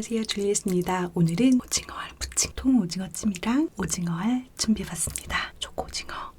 안녕하세요 줄리엣입니다. 오늘은 오징어알 부침 통 오징어찜이랑 오징어알 준비해봤습니다. 초고 오징어,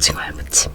오징어 알무침.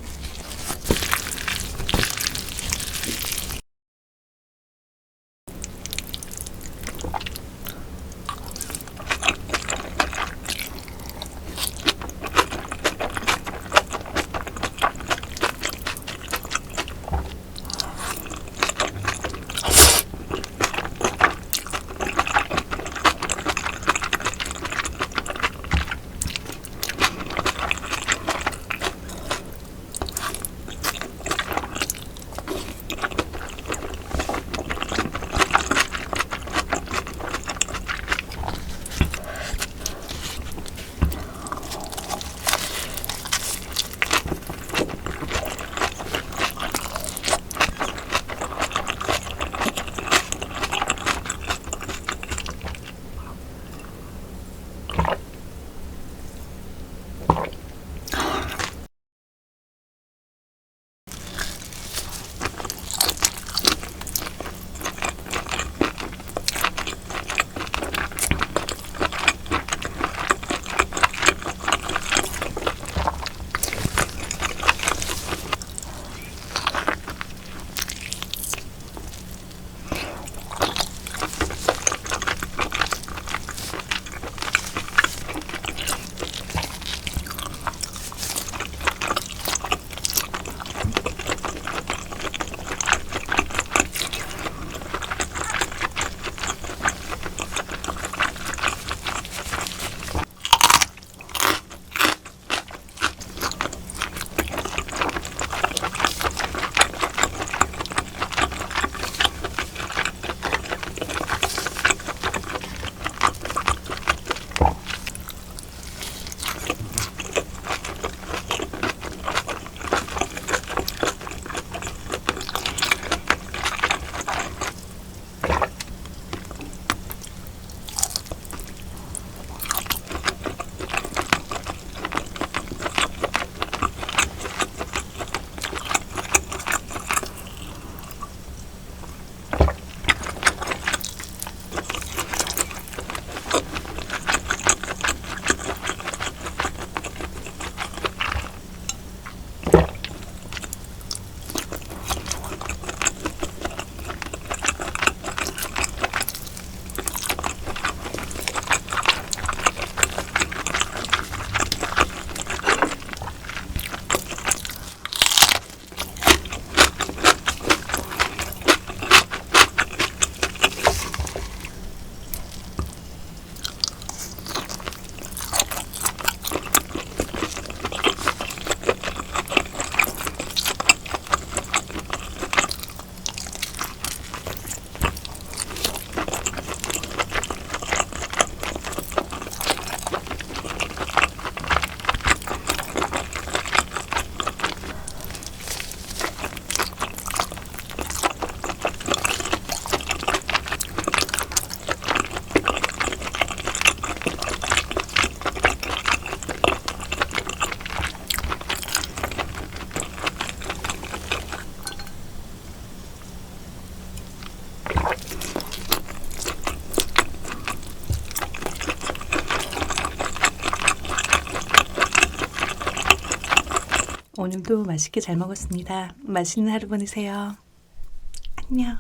오늘도 맛있게 잘 먹었습니다. 맛있는 하루 보내세요. 안녕.